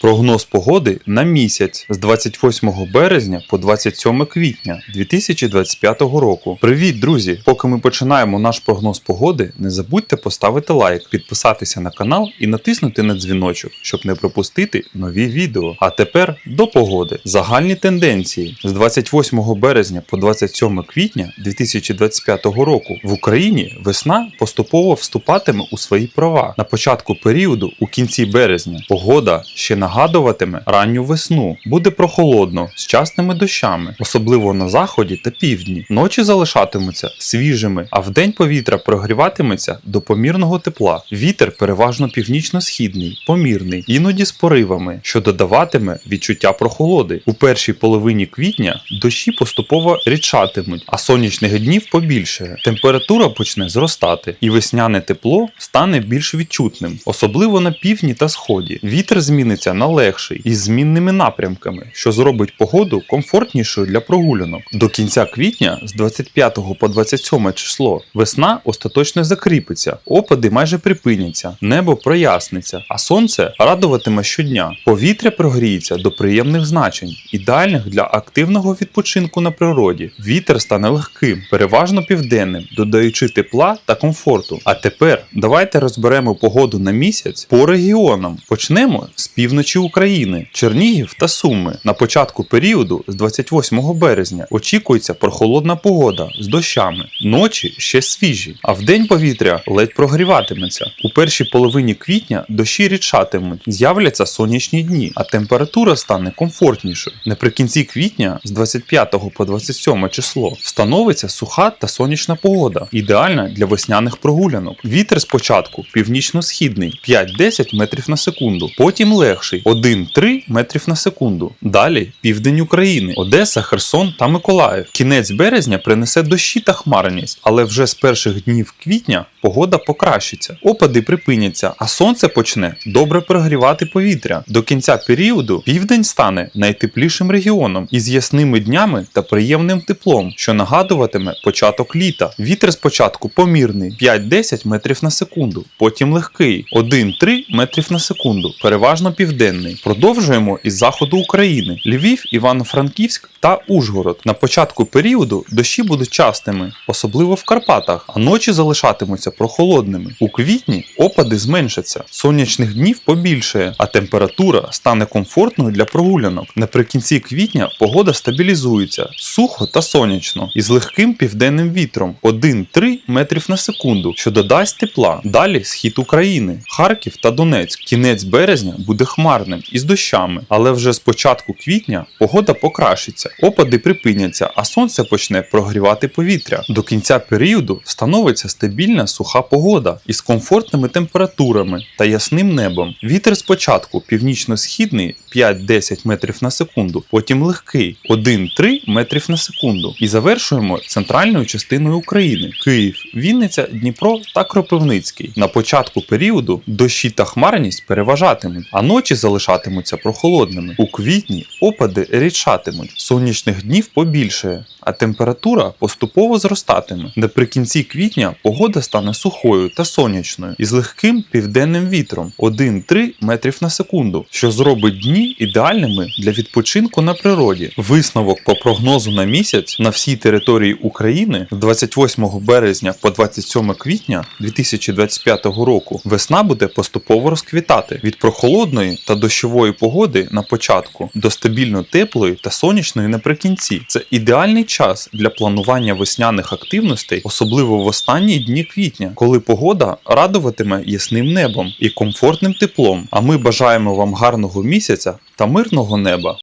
Прогноз погоди на місяць з 28 березня по 27 квітня 2025 року. Привіт, друзі! Поки ми починаємо наш прогноз погоди, не забудьте поставити лайк, підписатися на канал і натиснути на дзвіночок, щоб не пропустити нові відео. А тепер до погоди. Загальні тенденції з 28 березня по 27 квітня 2025 року в Україні весна поступово вступатиме у свої права. На початку періоду, у кінці березня, погода ще нагадуватиме ранню весну. Буде прохолодно з частими дощами, особливо на заході та півдні. Ночі залишатимуться свіжими, а вдень повітря прогріватиметься до помірного тепла. Вітер переважно північно-східний, помірний, іноді з поривами, що додаватиме відчуття прохолоди. У першій половині квітня дощі поступово рідшатимуть, а сонячних днів побільшає. Температура почне зростати, і весняне тепло стане більш відчутним, особливо на півдні та сході. Вітер зміниться на легший із змінними напрямками, що зробить погоду комфортнішою для прогулянок. До кінця квітня, з 25 по 27 число, весна остаточно закріпиться, опади майже припиняться, небо проясниться, а сонце радуватиме щодня. Повітря прогріється до приємних значень, ідеальних для активного відпочинку на природі. Вітер стане легким, переважно південним, додаючи тепла та комфорту. А тепер давайте розберемо погоду на місяць по регіонам. Почнемо з півночі України, Чернігів та Суми. На початку періоду з 28 березня очікується прохолодна погода з дощами. Ночі ще свіжі, а вдень повітря ледь прогріватиметься. У першій половині квітня дощі рідшатимуть, з'являться сонячні дні, а температура стане комфортнішою. Наприкінці квітня з 25 по 27 число встановиться суха та сонячна погода, ідеальна для весняних прогулянок. Вітер спочатку північно-східний 5-10 метрів на секунду, потім легший 1-3 метрів на секунду. Далі південь України, Одеса, Херсон та Миколаїв. Кінець березня принесе дощі та хмарність, але вже з перших днів квітня погода покращиться, опади припиняться, а сонце почне добре прогрівати повітря. До кінця періоду південь стане найтеплішим регіоном із ясними днями та приємним теплом, що нагадуватиме початок літа. Вітер спочатку помірний 5-10 метрів на секунду, потім легкий 1-3 метрів на секунду, переважно південний. Продовжуємо із заходу України: Львів, Івано-Франківськ та Ужгород. На початку періоду дощі будуть частими, особливо в Карпатах, а ночі залишатимуться прохолодними. У квітні опади зменшаться, сонячних днів побільшає, а температура стане комфортною для прогулянок. Наприкінці квітня погода стабілізується сухо та сонячно із легким південним вітром 1-3 метрів на секунду, що додасть тепла. Далі схід України, Харків та Донецьк. Кінець березня буде хмарним із дощами, але вже з початку квітня погода покращиться, опади припиняться, а сонце почне прогрівати повітря. До кінця періоду встановиться стабільна суха погода із комфортними температурами та ясним небом. Вітер спочатку північно-східний 5-10 метрів на секунду, потім легкий 1-3 метрів на секунду. І завершуємо центральною частиною України: Київ, Вінниця, Дніпро та Кропивницький. На початку періоду дощі та хмарність переважатимуть, а ночі залишатимуться прохолодними. У квітні опади рідшатимуть, сонячних днів побільшає, а температура поступово зростатиме. Наприкінці квітня погода стане сухою та сонячною із легким південним вітром 1-3 метрів на секунду, що зробить дні ідеальними для відпочинку на природі. Висновок по прогнозу на місяць на всій території України з 28 березня по 27 квітня 2025 року весна буде поступово розквітати від прохолодної та дощової погоди на початку до стабільно теплої та сонячної наприкінці. Це ідеальний час для планування весняних активностей, особливо в останні дні квітня, коли погода радуватиме ясним небом і комфортним теплом. А ми бажаємо вам гарного місяця та мирного неба.